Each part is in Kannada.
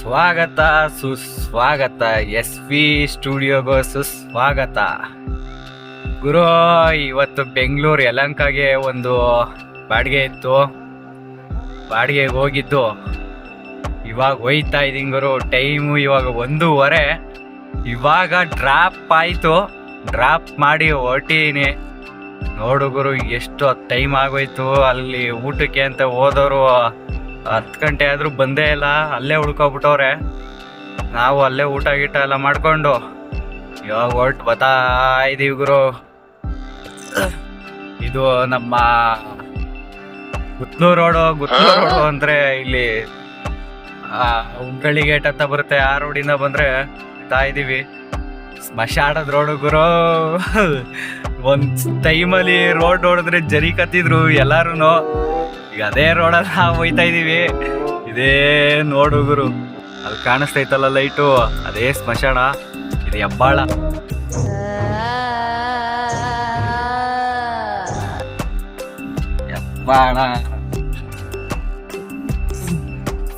ಸ್ವಾಗತ ಸುಸ್ವಾಗತ ಎಸ್ ಪಿ ಸ್ಟುಡಿಯೋಗೂ ಸುಸ್ವಾಗತ. ಗುರು, ಇವತ್ತು ಬೆಂಗಳೂರು ಯಲಂಕಾಗೆ ಒಂದು ಬಾಡಿಗೆ ಇತ್ತು. ಬಾಡಿಗೆಗೆ ಹೋಗಿದ್ದು. ಇವಾಗ ಹೋಯ್ತಾ ಇದ್ದೀನಿ ಗುರು. ಟೈಮು ಇವಾಗ ಒಂದೂವರೆ. ಇವಾಗ ಡ್ರಾಪ್ ಆಯಿತು. ಡ್ರಾಪ್ ಮಾಡಿ ಹೊರಟೀನಿ. ನೋಡು ಗುರು, ಎಷ್ಟು ಟೈಮ್ ಆಗೋಯ್ತು. ಅಲ್ಲಿ ಊಟಕ್ಕೆ ಅಂತ ಹೋದವರು ಹತ್ತು ಗಂಟೆ ಆದರೂ ಬಂದೇ ಇಲ್ಲ ಅಲ್ಲೇ ಉಳ್ಕೊಬಿಟ್ಟವ್ರೆ. ನಾವು ಅಲ್ಲೇ ಊಟ ಗೀಟ ಎಲ್ಲ ಮಾಡಿಕೊಂಡು ಇವಾಗ ಹೊರ್ಟು ಬತ್ತಾ ಇದೀವಿ ಗುರು. ಇದು ನಮ್ಮ ಗುತ್ನೂರು ರೋಡು ಗುತ್ನೂರು ರೋಡು ಅಂದ್ರೆ ಇಲ್ಲಿ ಉಂಟಳ್ಳಿ ಗೇಟ್ ಅಂತ ಬರುತ್ತೆ. ಆ ರೋಡಿಂದ ಬಂದ್ರೆ ತಾ ಇದೀವಿ. ಸ್ಮಶಾನದ ರೋಡು ಗುರು. ಒಂದು ಟೈಮಲ್ಲಿ ರೋಡ್ ನೋಡಿದ್ರೆ ಜರಿ ಕತ್ತಿದ್ರು ಎಲ್ಲಾರು ಈಗ ಅದೇ ರೋಡಲ್ಲಿ ನಾವು ಹೋಯ್ತಾ ಇದೀವಿ. ಇದೇ ನೋಡು ಗುರು. ಅಲ್ಲಿ ಕಾಣಿಸ್ತೈತಲ್ಲ ಲೈಟು ಅದೇ ಸ್ಮಶಾನ. ಇದು ಹೆಬ್ಬಾಳ. ಹೆಬ್ಬಾಳ.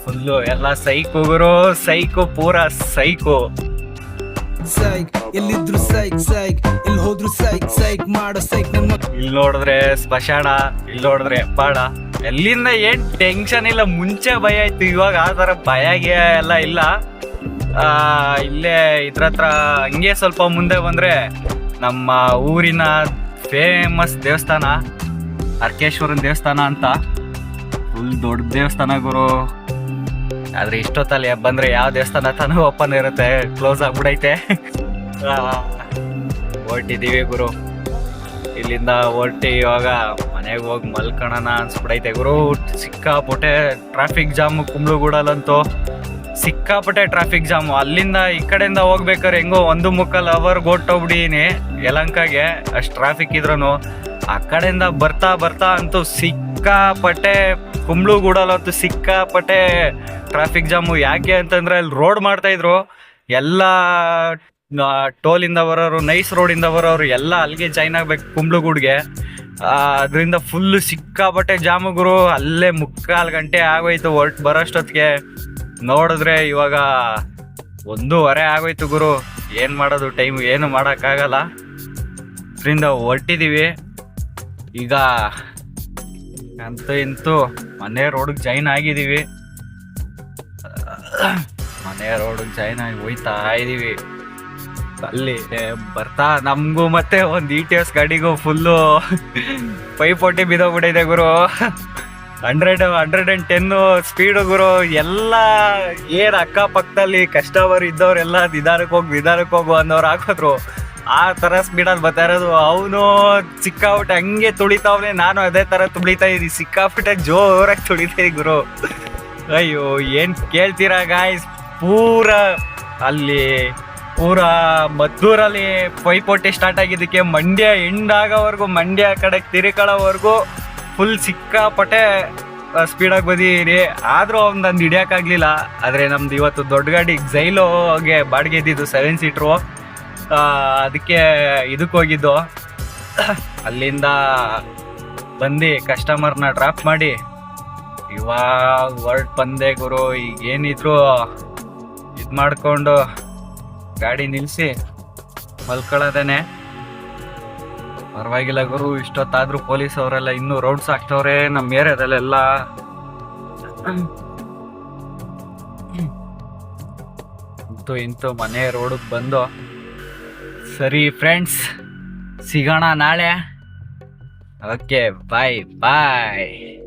ಫುಲ್ಲು ಎಲ್ಲ ಸೈಕು ಗುರು. ಸೈಕು ಪೂರ ಸೈಕು ಸೈಕ್ ಎಲ್ಲಿದ್ರು ಸೈಕ್ ಸೈಕ್ ಎಲ್ಲಿ ಹೋದ್ರು ಸೈಕ್ ಸೈಕ್ ಮಾಡೋ ಸೈಕ್ ಇಲ್ಲಿ ನೋಡಿದ್ರೆ ಸ್ಮಶಾನ ಇಲ್ಲಿ ನೋಡಿದ್ರೆ ಹೆಬ್ಬಾಳ. ಎಲ್ಲಿಂದ ಏನ್ ಟೆನ್ಷನ್ ಇಲ್ಲ, ಮುಂಚೆ ಭಯ ಇತ್ತು, ಇವಾಗ ಆ ತರ ಭಯ ಎಲ್ಲ ಇಲ್ಲ. ಇಲ್ಲೇ ಇದ್ರ ಹತ್ರ ಹಂಗೆ ಸ್ವಲ್ಪ ಮುಂದೆ ಬಂದ್ರೆ ನಮ್ಮ ಊರಿನ ಫೇಮಸ್ ದೇವಸ್ಥಾನ ಅರ್ಕೇಶ್ವರನ ದೇವಸ್ಥಾನ ಅಂತ. ಫುಲ್ ದೊಡ್ಡ ದೇವಸ್ಥಾನ ಗುರು. ಆದ್ರೆ ಇಷ್ಟೊತ್ತಲ್ಲಿ ಬಂದ್ರೆ ಯಾವ ದೇವಸ್ಥಾನ ತಾನು ಓಪನ್ ಇರುತ್ತೆ ಕ್ಲೋಸ್ ಆಗ್ಬಿಡೈತೆ. ಹೊರಟಿದ್ದೀವಿ ಗುರು. ಇಲ್ಲಿಂದ ಹೊರಟಿ ಇವಾಗ ಮನೆಗೆ ಹೋಗಿ ಮಲ್ಕೊಳ್ಳೋಣ ಅನ್ಸ್ಬಿಡೈತೆ. ಗುರು, ಸಿಕ್ಕಾಪಟ್ಟೆ ಟ್ರಾಫಿಕ್ ಜಾಮ್ ಕುಂಬ್ಳಗೂಡಲ್ಲಂತೂ ಸಿಕ್ಕಾಪಟ್ಟೆ ಟ್ರಾಫಿಕ್ ಜಾಮು ಅಲ್ಲಿಂದ ಈ ಕಡೆಯಿಂದ ಹೋಗ್ಬೇಕಾದ್ರೆ ಹೆಂಗೋ ಒಂದು ಮುಕ್ಕಾಲು ಅವರ್ ಹೊಟ್ಟೋಗ್ಬಿಡೀನಿ ಯಲಂಕಾಗೆ ಅಷ್ಟು ಟ್ರಾಫಿಕ್ ಇದ್ರೂ ಆ ಕಡೆಯಿಂದ ಬರ್ತಾ ಬರ್ತಾ ಅಂತೂ ಸಿಕ್ಕಾಪಟ್ಟೆ ಕುಂಬ್ಳಗೂಡಲ್ಲಂತೂ ಸಿಕ್ಕಾಪಟ್ಟೆ ಟ್ರಾಫಿಕ್ ಜಾಮು ಯಾಕೆ ಅಂತಂದ್ರೆ ಅಲ್ಲಿ ರೋಡ್ ಮಾಡ್ತಾ ಇದ್ರು. ಎಲ್ಲ ಟೋಲಿಂದ ಬರೋರು ನೈಸ್ ರೋಡಿಂದ ಬರೋರು ಎಲ್ಲ ಅಲ್ಲಿಗೆ ಜಾಯ್ನ್ ಆಗ್ಬೇಕು ಕುಂಬ್ಳಗೂಡ್ಗೆ. ಅದರಿಂದ ಫುಲ್ ಸಿಕ್ಕಾಪಟ್ಟೆ ಜಾಮು ಗುರು. ಅಲ್ಲೇ ಮುಕ್ಕಾಲು ಗಂಟೆ ಆಗೋಯ್ತು ಹೊರ್ಟ್ ಬರೋಷ್ಟೊತ್ತಿಗೆ. ನೋಡಿದ್ರೆ ಇವಾಗ ಒಂದೂವರೆ ಆಗೋಯ್ತು ಗುರು. ಏನು ಮಾಡೋದು ಟೈಮ್ ಏನು ಮಾಡೋಕ್ಕಾಗಲ್ಲ. ಅದರಿಂದ ಹೊರ್ಟಿದ್ದೀವಿ ಈಗ ಅಂತೂ ಇಂತೂ ಮನೆ ರೋಡಿಗೆ ಜಾಯ್ನ್ ಆಗಿದ್ದೀವಿ ಮನೆ ರೋಡಿಗೆ ಜಾಯ್ನ್ ಆಗಿ ಹೋಯ್ತಾ ಇದೀವಿ. ಅಲ್ಲಿ ಬರ್ತಾ, ನಮಗೂ ಮತ್ತೆ ಒಂದು ಇ ಟಿ ಎಸ್ ಗಾಡಿಗೂ ಫುಲ್ಲು ಪೈಪೋಟಿ ಬಿದ್ದೋಗ್ಬಿಟ್ಟಿದೆ ಗುರು. Hundred hundred and ten speed ಗುರು. ಎಲ್ಲ ಏನು ಅಕ್ಕಪಕ್ಕದಲ್ಲಿ ಕಸ್ಟಮರ್ ಇದ್ದವರೆಲ್ಲ ನಿಧಾನಕ್ಕೆ ಹೋಗಿ, ನಿಧಾನಕ್ಕೆ ಹೋಗು ಅನ್ನೋರು ಹಾಕಿದ್ರು ಆ ಥರ ಸ್ಪೀಡಲ್ಲಿ ಬರ್ತಾ ಇರೋದು. ಅವನು ಸಿಕ್ಕಾಬಿಟ್ಟೆ ಹಂಗೆ ತುಳಿತಾವನೆ, ನಾನು ಅದೇ ಥರ ತುಳಿತಾ ಇದ್ದೀನಿ ಸಿಕ್ಕಾಪಟ್ಟೆ ಜೋರಾಗಿ ತುಳಿತಾ ಗುರು. ಅಯ್ಯೋ, ಏನ್ ಕೇಳ್ತೀರಾ ಗಾಯ್ಸ್ ಪೂರ ಅಲ್ಲಿ ಪೂರ ಮದ್ದೂರಲ್ಲಿ ಪೈಪೋಟಿ ಸ್ಟಾರ್ಟ್ ಆಗಿದ್ದಕ್ಕೆ ಮಂಡ್ಯ ಎಂಡ್ ಆಗೋವರೆಗೂ ಮಂಡ್ಯ ಕಡೆ ತಿರುಕೊಳ್ಳೋವರೆಗೂ ಫುಲ್ ಸಿಕ್ಕಾಪಟ್ಟೆ ಸ್ಪೀಡಾಗಿ ಬಂದಿದ್ದೀರಿ ಆದರೂ ಅವ್ನು ನಂದು ಹಿಡಿಯೋಕ್ಕಾಗಲಿಲ್ಲ ಆದರೆ ನಮ್ದು ಇವತ್ತು ದೊಡ್ಡ ಗಾಡಿ ಜೈಲೋಗೆ ಬಾಡಿಗೆ ಇದ್ದಿದ್ದು ಸೆವೆನ್ ಸೀಟ್ರು ಅದಕ್ಕೆ ಇದಕ್ಕೆ ಹೋಗಿದ್ದು. ಅಲ್ಲಿಂದ ಬಂದು ಕಸ್ಟಮರ್ನ ಡ್ರಾಪ್ ಮಾಡಿ, ಇವಾಗ ಹೊರಟು ಬಂದೆ ಗುರು ಈಗ ಏನಿದ್ರು ಇದು ಮಾಡಿಕೊಂಡು ಗಾಡಿ ನಿಲ್ಸಿ ಮಲ್ಕೊಳ್ಳೋದೇನೆ. ಪರವಾಗಿಲ್ಲ ಗುರು, ಇಷ್ಟೊತ್ತಾದ್ರೂ ಪೊಲೀಸ್ ಅವರೆಲ್ಲ ಇನ್ನೂ ರೌಂಡ್ಸ್ ಹಾಕ್ತವ್ರೆ ನಮ್ಮ ಏರಿಯಾದಲ್ಲೆಲ್ಲ. ಇಂತೂ ಇಂತು ಮನೆ ರೋಡಿಗೆ ಬಂದು. ಸರಿ ಫ್ರೆಂಡ್ಸ್ ಸಿಗೋಣ ನಾಳೆ. ಓಕೆ ಬಾಯ್ ಬಾಯ್